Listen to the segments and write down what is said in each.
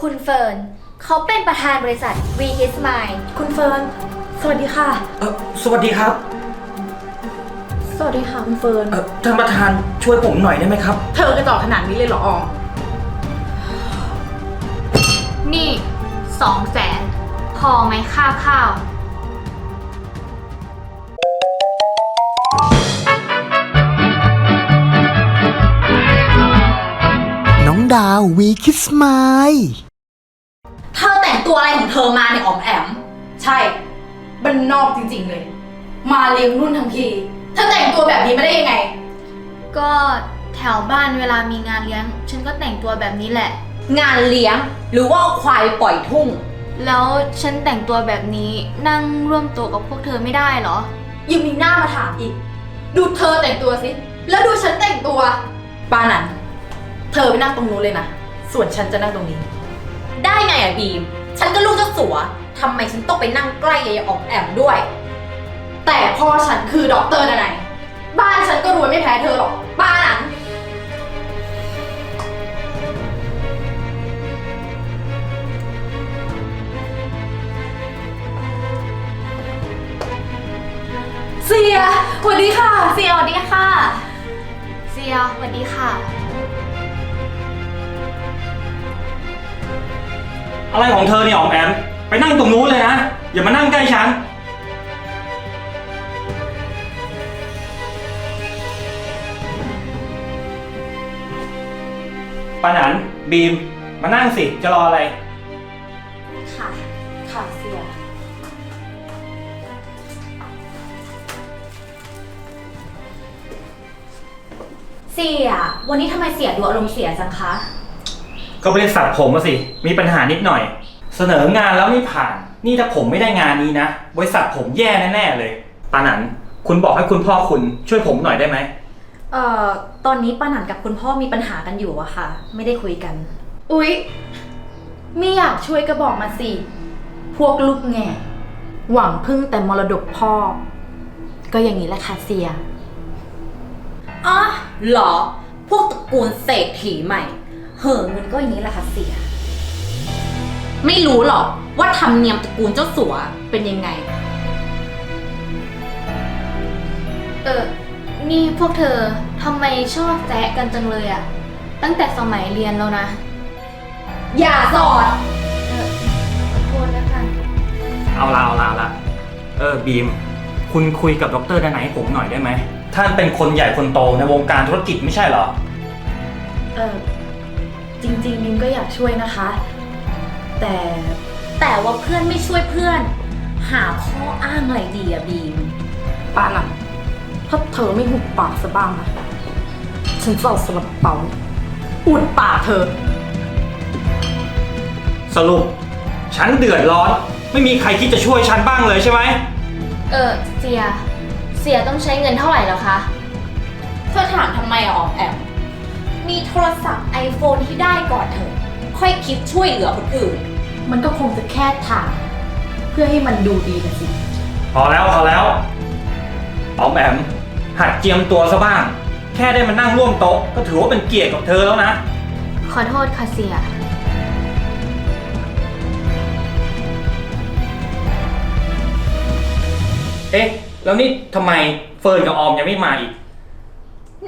คุณเฟิร์นเขาเป็นประธานบริษัท V Kiss Mind คุณเฟิร์น สวัสดีค่ะ เออสวัสดีครับสวัสดีค่ะคุณเฟิร์น เออท่านประธานช่วยผมหน่อยได้ไหมครับ เธอกระจอกขนาดนี้เลยเหรอออมนี่สองแสนพอไหมค่าข้าว น้องดาววีคิสไมล์เธอแต่งตัวอะไรของเธอมาเนี่ยออมแอม ใช่บันนอกจริงๆเลย มาเลี้ยงรุ่นทั้งทีเธอแต่งตัวแบบนี้มาได้ยังไง ก็แถวบ้านเวลามีงานเลี้ยง ฉันก็แต่งตัวแบบนี้แหละ งานเลี้ยงหรือว่าเอาควายไปปล่อยทุ่ง แล้วฉันแต่งตัวแบบนี้นั่งร่วมโต๊ะกับพวกเธอไม่ได้เหรอ ยังมีหน้ามาถามอีก ดูเธอแต่งตัวสิ แล้วดูฉันแต่งตัวป้านันเธอไปนั่งตรงนู้นเลยนะ ส่วนฉันจะนั่งตรงนี้ ได้ไงอะบีม ฉันก็ลูกเจ้าสัวทำไมฉันต้องไปนั่งใกล้ยายออมแอมด้วย แต่พ่อฉันคือด็อกเตอร์นายบ้านฉันก็รวยไม่แพ้เธอหรอกป้านันเสียสวัสดีค่ะ เสียสวัสดีค่ะเสียสวัสดีค่ะ อะไรของเธอเนี่ยออมแอม ไปนั่งตรงนู้นเลยนะ อย่ามานั่งใกล้ฉัน ปานันบีม มานั่งสิ จะรออะไร ค่ะ ค่ะเสีย เสีย วันนี้ทำไมเสียดูอารมณ์เสียจังคะ ก็บริษัทผมอะสิ มีปัญหานิดหน่อย เสนองานแล้วไม่ผ่าน นี่ถ้าผมไม่ได้งานนี้นะ บริษัทผมแย่แน่ๆเลยปานันคุณบอกให้คุณพ่อคุณช่วยผมหน่อยได้ไหม เอ่อตอนนี้ป้าหนันกับคุณพ่อมีปัญหากันอยู่อะค่ะ ไม่ได้คุยกัน อุ๊ยไม่อยากช่วยก็บอกมาสิ พวกลูกแง่ หวังพึ่งแต่มรดกพ่อ ก็อย่างนี้แหละค่ะเสีย อ๋อเหรอ พวกตระกูลเศรษฐีใหม่ เห่อเงินก็อย่างนี้แหละค่ะเสีย ไม่รู้หรอกว่าธรรมเนียมตระกูลเจ้าสัวเป็นยังไง เออ นี่พวกเธอทำไมชอบแซะกันจังเลยอะตั้งแต่สมัยเรียนแล้วนะ อย่าสอด เออขอโทษนะคะ เอาละเอาละเอาละเออบีม คุณคุยกับดรดานายให้ผมหน่อยได้ไหม ท่านเป็นคนใหญ่คนโตในวงการธุรกิจไม่ใช่เหรอ เออ จริงๆบิมก็อยากช่วยนะคะ แต่แต่ว่าเพื่อนไม่ช่วยเพื่อน หาข้ออ้างอะไรดีอะบีม ป้าหนังถ้าเธอไม่หุบปากซะบ้างนะฉันจะเอาสลับเป๋าอุดปากเธอ สรุป ฉันเดือดร้อน ไม่มีใครคิดจะช่วยฉันบ้างเลยใช่ไหม เออเสีย เสียต้องใช้เงินเท่าไหร่แล้วคะ เธอถามทำไมอะออมแอม มีโทรศัพท์ iPhone ที่ได้ก่อนเถอะ ค่อยคิดช่วยเหลือคนอื่น มันก็คงจะแค่ถามเพื่อให้มันดูดีนะสิ พอแล้วพอแล้วออมแอม หัดเจียมตัวซะบ้าง แค่ได้มานั่งร่วมโต๊ะ ก็ถือว่าเป็นเกียรติกับเธอแล้วนะ ขอโทษค่ะเสีย เอ๊ะ แล้วนี่ทำไมเฟิร์นกับออมยังไม่มาอีก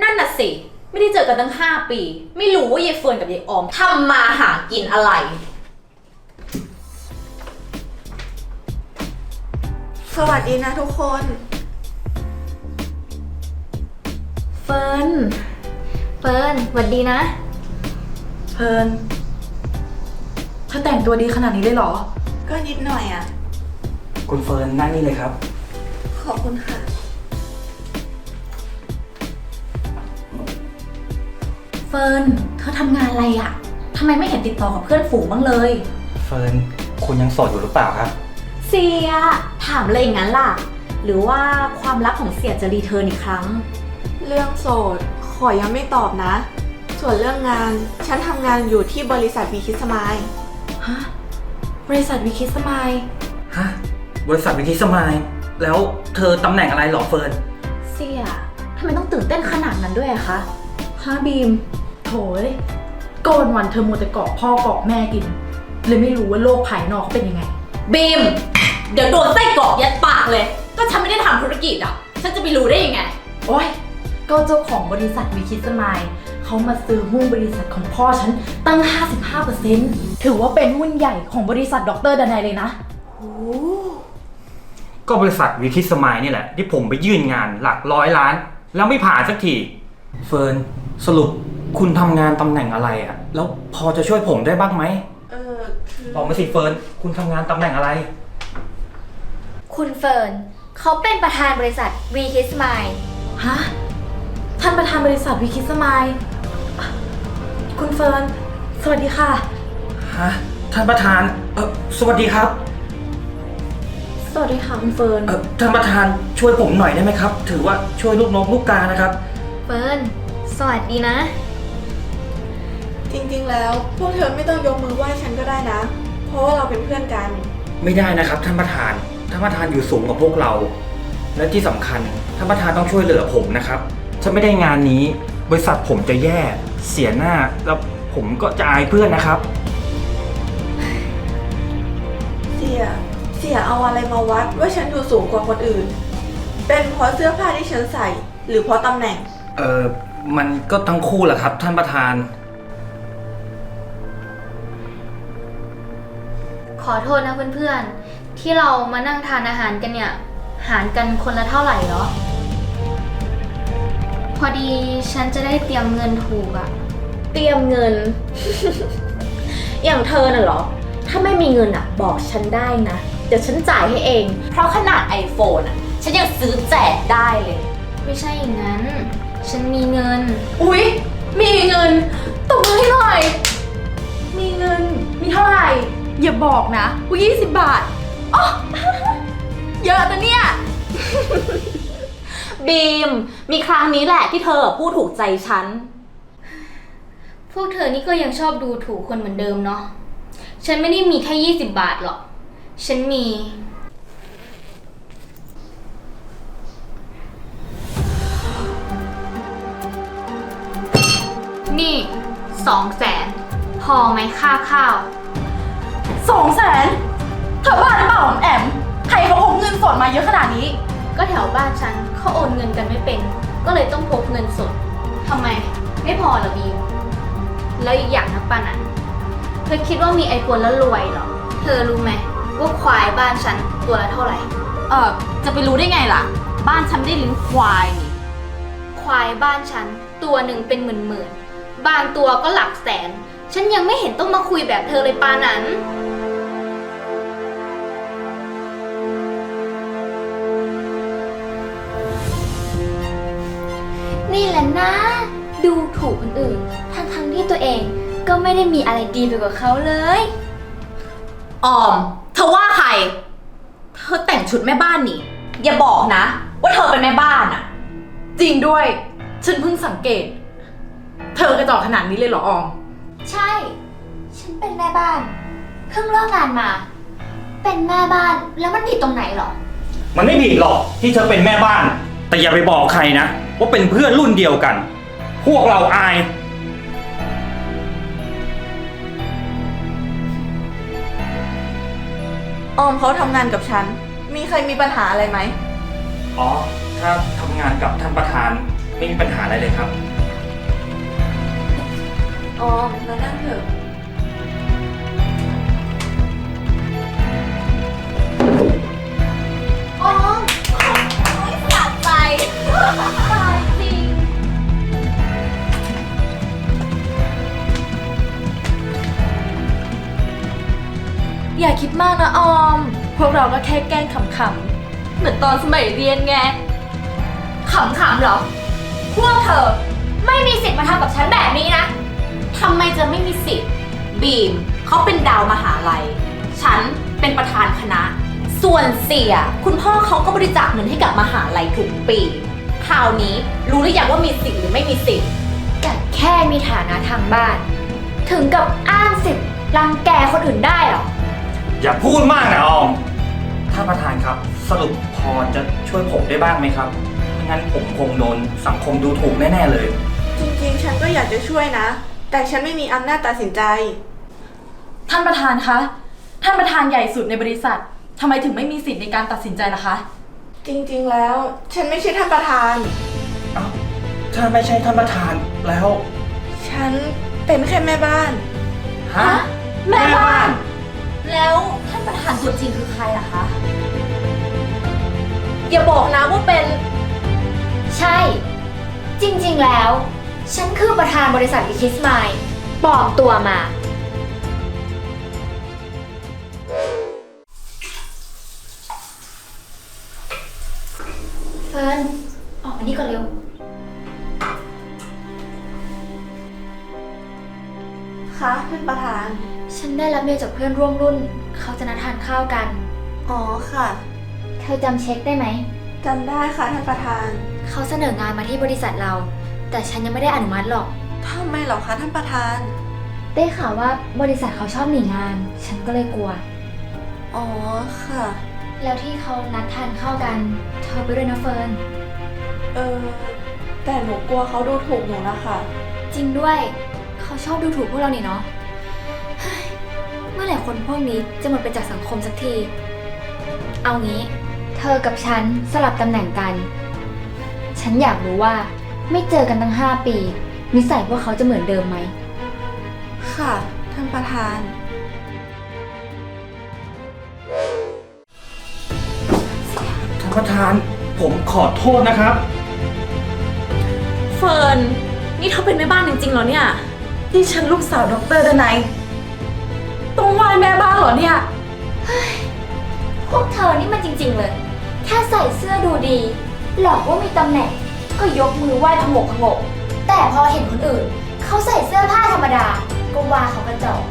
นั่นน่ะสิ ไม่ได้เจอกันตั้ง 5 ปี ไม่รู้ว่ายายเฟิร์นกับยายออมทำมาหากินอะไร สวัสดีนะทุกคน เฟิร์น เฟิร์นสวัสดีนะเฟิร์นเธอแต่งตัวดีขนาดนี้เลยเหรอ ก็นิดหน่อยอะ คุณเฟิร์นนั่งนี่เลยครับ ขอบคุณค่ะ เฟิร์นเธอทำงานอะไรอะทำไมไม่เห็นติดต่อกับเพื่อนฝูงบ้างเลย เฟิร์นคุณยังโสดอยู่หรือเปล่าครับ เสีย ถามเลยอย่างนั้นล่ะ หรือว่าความรักของเสียจะรีเทิร์นอีกครั้ง เรื่องโสด ขอยังไม่ตอบนะ ส่วนเรื่องงาน ฉันทำงานอยู่ที่บริษัทวีคิสมายฮะ บริษัทวิคิสมายฮะ บริษัทวิธีสมายแล้วเธอตำแหน่งอะไรเหรอเฟิร์น เสียทำไมต้องตื่นเต้นขนาดนั้นด้วยอะคะฮะบีม โถยก็ก็วันๆเธอมัวแต่เกาะพ่อเกาะแม่กิน เลยไม่รู้ว่าโลกภายนอกเขาเป็นยังไง บีม เดี๋ยวโดนไส้กรอกยัดปากเลย ก็ฉันไม่ได้ทำธุรกิจอะ ฉันจะไปรู้ได้ยังไง โอ้ยก็เจ้าของบริษัทวิคิสมายเขามาซื้อหุ้นบริษัทของพ่อฉันตั้ง 55%ถือว่าเป็นหุ้นใหญ่ของบริษัทดรดนายเลยนะ ก็บริษัทวิคิสมายนี่แหละ ที่ผมไปยื่นงานหลักร้อยล้าน แล้วไม่ผ่านสักที เฟิร์นสรุป คุณทำงานตำแหน่งอะไรอะแล้วพอจะช่วยผมได้บ้างไหมเออคือบอกมาสิเฟิร์น คุณทำงานตำแหน่งอะไร คุณเฟิร์นเขาเป็นประธานบริษัท V Kiss Mind ฮะ ท่านประธานบริษัทวิคิสมายคุณเฟิร์น สวัสดีค่ะ ฮะ ท่านประธาน เออสวัสดีครับ สวัสดีค่ะคุณเฟิร์น เออท่านประธานช่วยผมหน่อยได้ไหมครับ ถือว่าช่วยลูกนกลูกกานะครับ เฟิร์น สวัสดีนะ จริงๆ แล้ว พวกเธอไม่ต้องยกมือไหว้ฉันก็ได้นะ เพราะว่าเราเป็นเพื่อนกัน ไม่ได้นะครับท่านประธาน ท่านประธานอยู่สูงกว่าพวกเรา และที่สำคัญท่านประธานต้องช่วยเหลือผมนะครับ ถ้าไม่ได้งานนี้ บริษัทผมจะแย่ เสียหน้า แล้วผมก็จะอายเพื่อนนะครับ เสีย เสียเอาอะไรมาวัดว่าฉันอยู่สูงกว่าคนอื่น เป็นเพราะเสื้อผ้าที่ฉันใส่ หรือเพราะตำแหน่ง เออมันก็ทั้งคู่แหละครับ ท่านประธาน ขอโทษนะเพื่อนๆ ที่เรามานั่งทานอาหารกันเนี่ย หารกันคนละเท่าไหร่เหรอ พอดีฉันจะได้เตรียมเงินถูกอะเตรียมเงิน อย่างเธอน่ะเหรอ ถ้าไม่มีเงินอะ บอกฉันได้นะ เดี๋ยวฉันจ่ายให้เอง เพราะขนาด iPhone อะ ฉันยังซื้อแจกได้เลย ไม่ใช่อย่างนั้น ฉันมีเงิน อุ๊ย มีเงินตบมือให้หน่อย มีเงิน มีเท่าไหร่ อย่าบอกนะว่า20 บาทอ๋อเยอะนะเนี่ย บีม มีครั้งนี้แหละที่เธอพูดถูกใจฉัน พวกเธอนี่ก็ยังชอบดูถูกคนเหมือนเดิมเนาะ ฉันไม่ได้มีแค่ 20 บาทหรอก ฉันมี นี่สองแสนพอไหมค่าข้าว สองแสนเธอบ้าหรือเปล่าออมแอม ใครเขาพกเงินสดมาเยอะขนาดนี้ ก็แถวบ้านฉันเขาโอนเงินกันไม่เป็น ก็เลยต้องพกเงินสดทำไม ไม่พอเหรอบีมแล้วอีกอย่างนะป้านันเธอคิดว่ามีไอโฟนแล้วรวยเหรอ เธอรู้ไหมว่าควายบ้านฉันตัวละเท่าไหร่ เออจะไปรู้ได้ไงล่ะ บ้านฉันไม่ได้เลิ้นควายนี่ ควายบ้านฉันตัวหนึ่งเป็นหมื่นหมื่นๆบางตัวก็หลักแสน ฉันยังไม่เห็นต้องมาคุยแบบเธอเลยปานั้น นี่แหละนะ ดูถูกคนอื่น ทั้งทั้งๆที่ตัวเองก็ไม่ได้มีอะไรดีไปกว่าเขาเลย ออม เธอว่าใคร เธอแต่งชุดแม่บ้านนี่ อย่าบอกนะ ว่าเธอเป็นแม่บ้านอะจริงด้วย ฉันเพิ่งสังเกต เธอกระจอกขนาดนี้เลยเหรอออม ใช่ ฉันเป็นแม่บ้าน เพิ่งเลิกงานมา เป็นแม่บ้านแล้วมันผิดตรงไหนหรอ มันไม่ผิดหรอกที่เธอเป็นแม่บ้าน แต่อย่าไปบอกใครนะ ว่าเป็นเพื่อนรุ่นเดียวกัน พวกเราอาย ออมเขาทำงานกับฉัน มีใครมีปัญหาอะไรไหม อ๋อ ถ้าทำงานกับท่านประธานไม่มีปัญหาอะไรเลยครับ ออมมานั่งเถอะอ๋อไม่สะใจ อย่าคิดมากนะออม พวกเราก็แค่แกล้งขำๆ เหมือนตอนสมัยเรียนไง ขำๆเหรอ พวกเธอ ไม่มีสิทธิ์มาทำกับฉันแบบนี้นะทำไมจะไม่มีสิทธิ์ บีมเขาเป็นดาวมหาลัย ฉันเป็นประธานคณะ ส่วนเสีย คุณพ่อเขาก็บริจาคเงินให้กับมหาลัยทุกปี คราวนี้รู้หรือยังว่ามีสิทธิ์หรือไม่มีสิทธิ์ แต่แค่มีฐานะทางบ้าน ถึงกับอ้างสิทธิ์รังแกคนอื่นได้เหรอ อย่าพูดมากนะออมท่านประธานครับ สรุปพอจะช่วยผมได้บ้างไหมครับไม่งั้นผมคงโดนสังคมดูถูกแน่ๆเลย จริงๆ ฉันก็อยากจะช่วยนะ แต่ฉันไม่มีอำนาจตัดสินใจ ท่านประธานคะ ท่านประธานใหญ่สุดในบริษัททำไมถึงไม่มีสิทธิ์ในการตัดสินใจล่ะคะ จริงๆ แล้ว ฉันไม่ใช่ท่านประธานเอ้าถ้าไม่ใช่ท่านประธานแล้ว ฉันเป็นแค่แม่บ้าน ฮะ แม่บ้าน แล้วท่านประธานตัวจริงคือใครล่ะคะ อย่าบอกนะว่าเป็น ใช่ จริงๆแล้ว ฉันคือประธานบริษัทวิคิสไมล์ปลอมตัวมา เฟิร์นออกมานี่ก่อนเร็ว คะท่านประธาน ฉันได้รับเมลจากเพื่อนร่วมรุ่น เขาจะนัดทานข้าวกัน อ๋อค่ะเธอจำเช็คได้ไหม จำได้ค่ะท่านประธานเขาเสนองานมาที่บริษัทเรา แต่ฉันยังไม่ได้อนุมัติหรอก ทำไมเหรอคะท่านประธาน ได้ข่าวว่าบริษัทเขาชอบหนีงาน ฉันก็เลยกลัว อ๋อค่ะ แล้วที่เขานัดทานข้าวกัน เธอไปด้วยนะเฟิร์น เออแต่หนูกลัวเขาดูถูกหนูนะคะ จริงด้วย เขาชอบดูถูกพวกเรานี่เนาะเฮ้ยเมื่อ ไหร่คนพวกนี้จะหมดไปจากสังคมสักที เอางี้ เธอกับฉันสลับตำแหน่งกัน ฉันอยากรู้ว่า ไม่เจอกันตั้ง5ปี นิสัยพวกเขาจะเหมือนเดิมไหม ค่ะท่านประธาน ท่านประธานผมขอโทษนะครับ เฟิร์น นี่เธอเป็นแม่บ้านจริงๆเหรอเนี่ยนี่ฉันลูกสาวดรดนัย ต้องไหว้แม่บ้านเหรอเนี่ย พวกเธอนี่มันจริง ๆ เลย แค่ใส่เสื้อดูดี หลอกว่ามีตำแหน่ง ก็ยกมือไหว้พงกพงก แต่พอเห็นคนอื่น เขาใส่เสื้อผ้าธรรมดา ก็ว่าเขากระจอก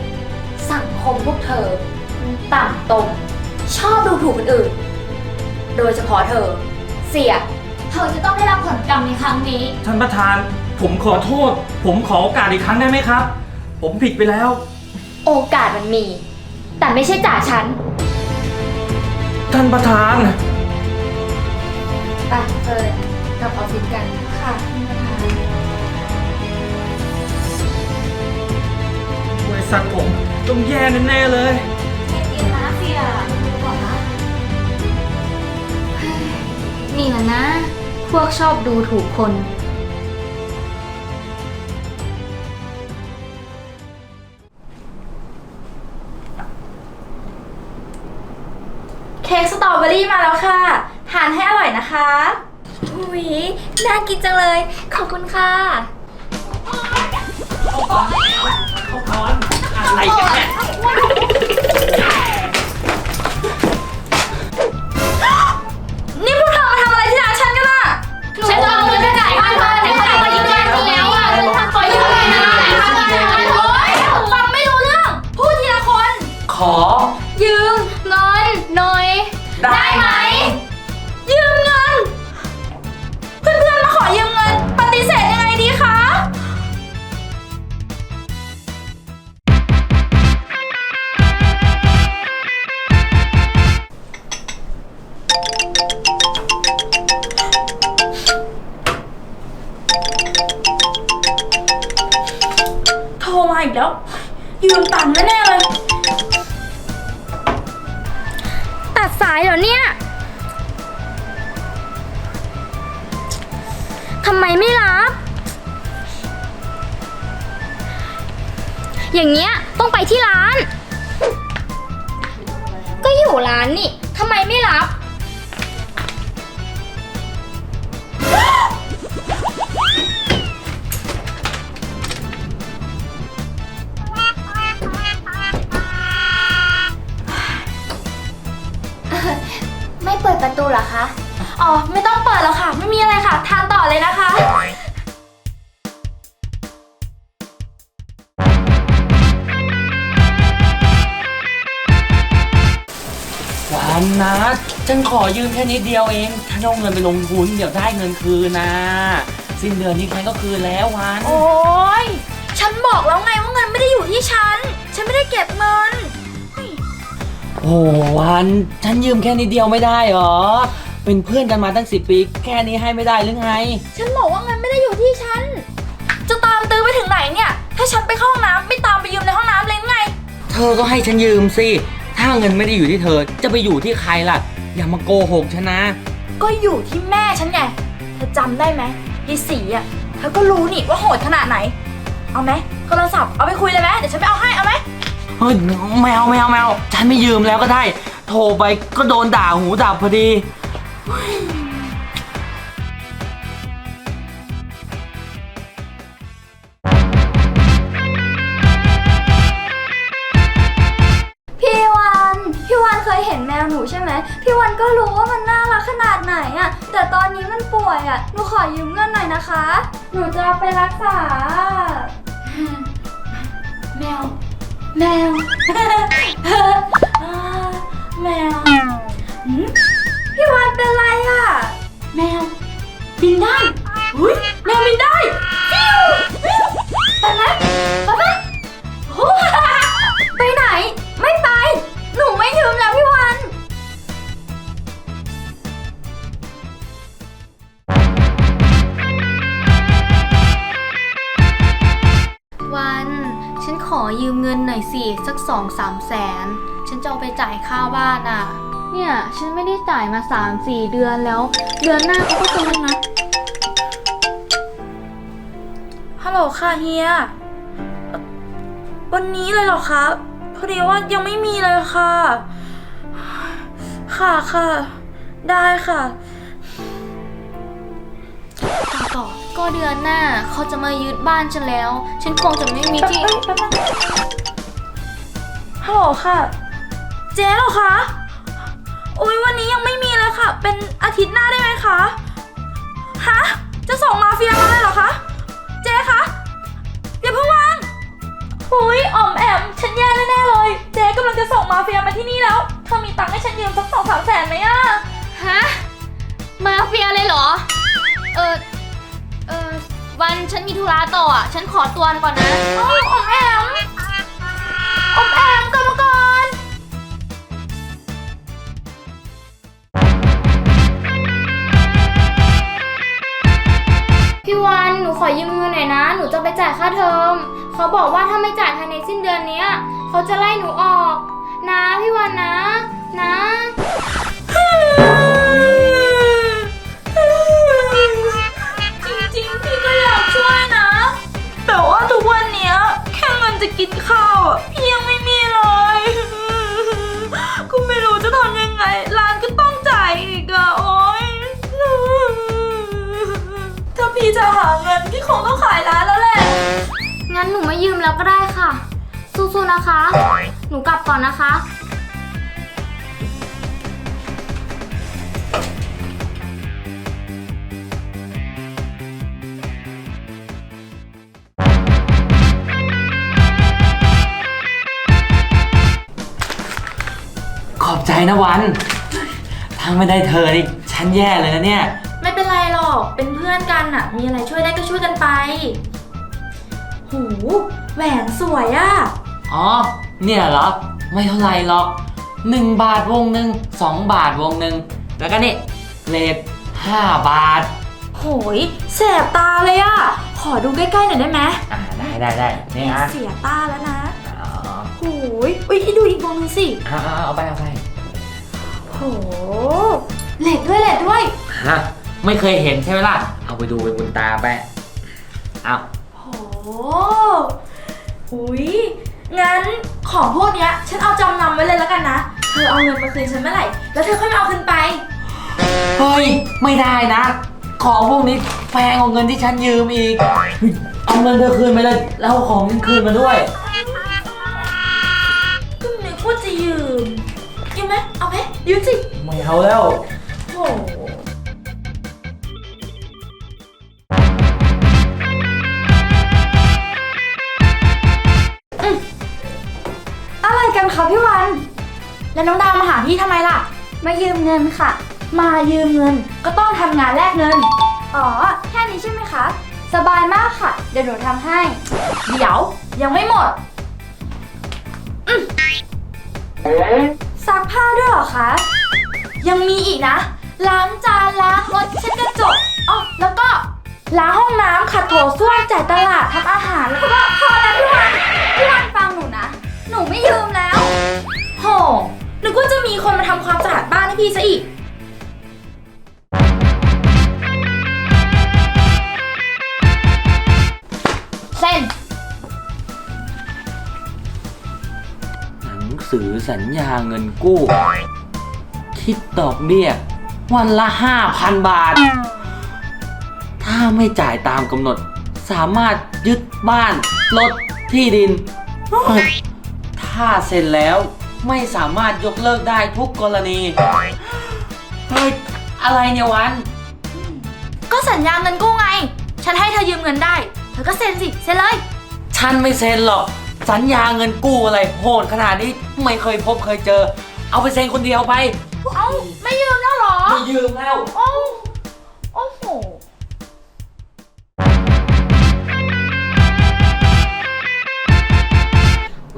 สังคมพวกเธอมันต่ำตม ชอบดูถูกคนอื่น โดยเฉพาะเธอ เสีย เธอจะต้องได้รับผลกรรมในครั้งนี้ ท่านประธาน ผมขอโทษ ผมขอโอกาสอีกครั้งได้ไหมครับ ผมผิดไปแล้ว โอกาสมันมี แต่ไม่ใช่จากฉันท่านประธาน ไปเฟิร์นกลับออฟฟิศกัน ค่ะท่านประธานบริษัทผมต้องแย่แน่ๆเลยนี่แหละนะ พวกชอบดูถูกคน เค้กสตรอเบอรี่มาแล้วค่ะ ทานให้อร่อยนะคะหุยน่ากินจังเลย ขอบคุณค่ะอะไรกันเนี่ยนี่พวกเธอมาทำอะไรที่ร้านฉันกันล่ะฉันจะ ฉันขอยืมแค่นิดเดียวเองฉันเอาเงินไปลงทุนเดี๋ยวได้เงินคืนนะสิ้นเดือนนี้ฉันก็คืนแล้ววันโอ้ยฉันบอกแล้วไงว่าเงินไม่ได้อยู่ที่ฉัน ฉันไม่ได้เก็บเงิน โอ้วันฉันยืมแค่นิดเดียวไม่ได้หรอ เป็นเพื่อนกันมาตั้งสิปี แค่นี้ให้ไม่ได้หรือไง ฉันบอกว่าเงินไม่ได้อยู่ที่ฉัน จะตามตื้อไปถึงไหนเนี่ย ถ้าฉันไปเข้าห้องน้ำไม่ตามไปยืมในห้องน้ำเลยไง เธอก็ให้ฉันยืมสิ ถ้าเงินไม่ได้อยู่ที่เธอ จะไปอยู่ที่ใครล่ะ อย่ามาโกหกฉันนะ ก็อยู่ที่แม่ฉันไง เธอจำได้ไหมยายสีอะ เธอก็รู้นี่ว่าโหดขนาดไหน เอาไหมโทรศัพท์เอาไปคุยเลยไหมเดี๋ยวฉันไปเอาให้เอาไหมเฮ้ยไม่เอาไม่เอาไม่เอาฉันไม่ยืมแล้วก็ได้ โทรไปก็โดนด่าหูดับพอดี ยเห็นแมวหนูใช่ไหมพี่วันก็รู้ว่ามันน่ารักขนาดไหนอะแต่ตอนนี้มันป่วยอะหนูขอยืมเงินหน่อยนะคะ หนูจะเอาไปรักษา แมว แมว แมวหืมพี่วันเป็นไรอะแมว บินได้อุ้ยแมวบินได้ฟิวฟิวไปไหมไปไหมโอ้ไปไหน ไม่ไป หนูไม่ยืมแล้วพี่วัน ขอยืมเงินหน่อยสิสักสองสามแสน ฉันจะเอาไปจ่ายค่าบ้านอะ เนี่ยฉันไม่ได้จ่ายมาสามสี่เดือนแล้ว เดือนหน้าเขาก็จะมานัดฮัลโหลค่ะเฮีย วันนี้เลยเหรอคะพอดีว่ายังไม่มีเลยค่ะ ค่ะค่ะ ได้ค่ะ ต่อต่อ ก็เดือนหน้าเขาจะมายึดบ้านฉันแล้ว ฉันคงจะไม่มีที่เอ้ยแป๊บนึงฮัลโหลค่ะ เจ๊เหรอคะ โอ้ยวันนี้ยังไม่มีเลยค่ะ เป็นอาทิตย์หน้าได้ไหมคะ ฮะ จะส่งมาเฟียมาเลยเหรอคะ เจ๊คะอย่าเพิ่งวางหุยอ่อมแอม ฉันแย่แน่ๆเลย เจ๊กำลังจะส่งมาเฟียมาที่นี่แล้ว เธอมีตังค์ให้ฉันยืมสักสองสามแสนไหมอะฮะ มาเฟียเลยเหรอ เออ เออ วันฉันมีธุระต่ออะ ฉันขอตัวก่อนนะอ้าวอ่อมแอมอ่อมแอมกลับมาก่อนพี่วันหนูขอยืมเงินหน่อยนะ หนูจะไปจ่ายค่าเทอม เขาบอกว่าถ้าไม่จ่ายภายในสิ้นเดือนเนี้ย เขาจะไล่หนูออก นะพี่วันนะ นะ กินข้าวอะพี่ยังไม่มีเลยกูไม่รู้จะทำยังไง ร้านก็ต้องจ่ายอีกอะโอ๊ยถ้าพี่จะหาเงินพี่คงต้องขายร้านแล้วแหละ งั้นหนูไม่ยืมแล้วก็ได้ค่ะ สู้ๆนะคะ หนูกลับก่อนนะคะ วันถ้าไม่ได้เธอนี่ฉันแย่เลยนะเนี่ย ไม่เป็นไรหรอก เป็นเพื่อนกันอะมีอะไรช่วยได้ก็ช่วยกันไป หูแหวนสวยอะอ๋อ เนี่ยเหรอ ไม่เท่าไหรหรอกหนึ่งบาทวงหนึ่งสองบาทวงหนึ่งแล้วก็นี่เลทห้าบาทโหยแสบตาเลยอะขอดูใกล้ๆหน่อยได้ไหมอ่าได้ได้ได้นี่ฮะเสียตาแล้วนะอ๋อโหยอุ้ยดูอีกวงนึงสิเอาเอาเอาไปเอาไป โหเหล็กด้วยเหล็กด้วย ฮะไม่เคยเห็นใช่ไหมล่ะ เอาไปดูเป็นบุญตาไปเอาโหหุยงั้นของพวกเนี้ย ฉันเอาจำนำไว้เลยแล้วกันนะ เธอเอาเงินมาคืนฉันเมื่อไหร่ แล้วเธอค่อยมาเอาคืนไป เฮ้ย ไม่ได้นะ ของพวกนี้แพงกว่าเงินที่ฉันยืมอีกเฮ้ยเอาเงินเธอคืนไปเลยแล้วเอาของฉันคืนมาด้วย ยืมสิไม่เอาแล้วโหอืมอะไรกันคะพี่วัน แล้วน้องดาวมาหาพี่ทำไมล่ะ มายืมเงินค่ะ มายืมเงินก็ต้องทำงานแลกเงิน อ๋อ แค่นี้ใช่ไหมคะ สบายมากค่ะ เดี๋ยวหนูทำให้ เดี๋ยว ยังไม่หมด ซักผ้าด้วยเหรอคะ ยังมีอีกนะ ล้างจานล้างรถเช็ดกระจกอ๋อแล้วก็ล้างห้องน้ำขัดโถส้วมจ่ายตลาดทำอาหารแล้วก็พอแล้วพี่วันพี่วันฟังหนูนะ หนูไม่ยืมแล้ว โหนึกว่าจะมีคนมาทำความสะอาดบ้านให้พี่ซะอีก สือสัญญาเงินกู้ คิดดอกเบี้ย วันละห้าพันบาท ถ้าไม่จ่ายตามกำหนด สามารถยึดบ้านรถที่ดิน ถ้าเซ็นแล้วไม่สามารถยกเลิกได้ทุกกรณี เฮ้ย อะไรเนี่ยวัน ก็สัญญาเงินกู้ไง ฉันให้เธอยืมเงินได้ เธอก็เซ็นสิ เซ็นเลย ฉันไม่เซ็นหรอก สัญญาเงินกู้อะไรโหดขนาดนี้ไม่เคยพบเคยเจอ เอาไปเซ็นคนเดียวไปเอ้าไม่ยืมแล้วเหรอไม่ยืมแล้ว โอ้โอ้โห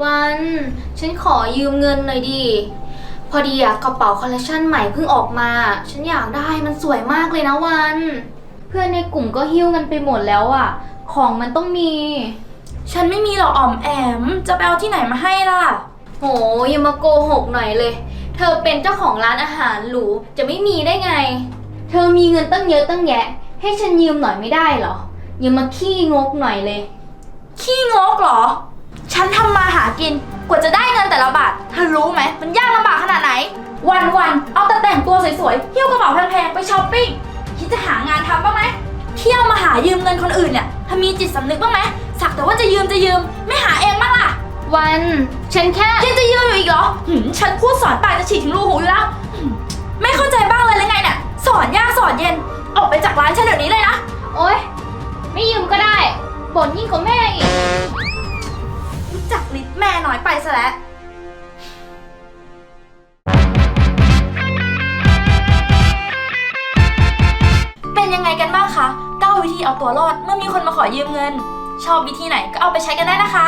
วัน ฉันขอยืมเงินหน่อยดิ พอดีอะกระเป๋าคอลเลคชันใหม่เพิ่งออกมา ฉันอยากได้มันสวยมากเลยนะวัน เพื่อนในกลุ่มก็หิ้วกันไปหมดแล้วอะของมันต้องมี ฉันไม่มีหรอกอ่อมแอม จะไปเอาที่ไหนมาให้ล่ะ โหอย่ามาโกหกหน่อยเลย เธอเป็นเจ้าของร้านอาหารหรูจะไม่มีได้ไง เธอมีเงินตั้งเยอะตั้งแยะ ให้ฉันยืมหน่อยไม่ได้เหรอ อย่ามาขี้งกหน่อยเลย ขี้งกเหรอ ฉันทำมาหากิน กว่าจะได้เงินแต่ละบาทเธอรู้ไหม มันยากลำบากขนาดไหน วันวันๆเอาแต่แต่งตัวสวยๆหิ้วกระเป๋าแพงๆไปช้อปปิ้ง คิดจะหางานทำบ้างไหม เที่ยวมาหายืมเงินคนอื่นเนี่ยเธอมีจิตสำนึกบ้างไหมสักแต่ว่าจะยืมจะยืม ไม่หาเองบ้างล่ะ วันฉันแค่ยังจะยืมอยู่อีกเหรอหืมฉันพูดสอนปากจะฉีดถึงรูหูอยู่แล้วหืมไม่เข้าใจบ้างเลยหรือไงเนี่ยสอนยากสอนเย็น ออกไปจากร้านฉันเดี๋ยวนี้เลยนะ โอ๊ยไม่ยืมก็ได้บ่นยิ่งกว่าแม่อีก รู้จักลิ์แม่น้อยไปซะแล้ว ตัวรอดเมื่อมีคนมาขอยืมเงิน ชอบวิธีไหนก็เอาไปใช้กันได้นะคะ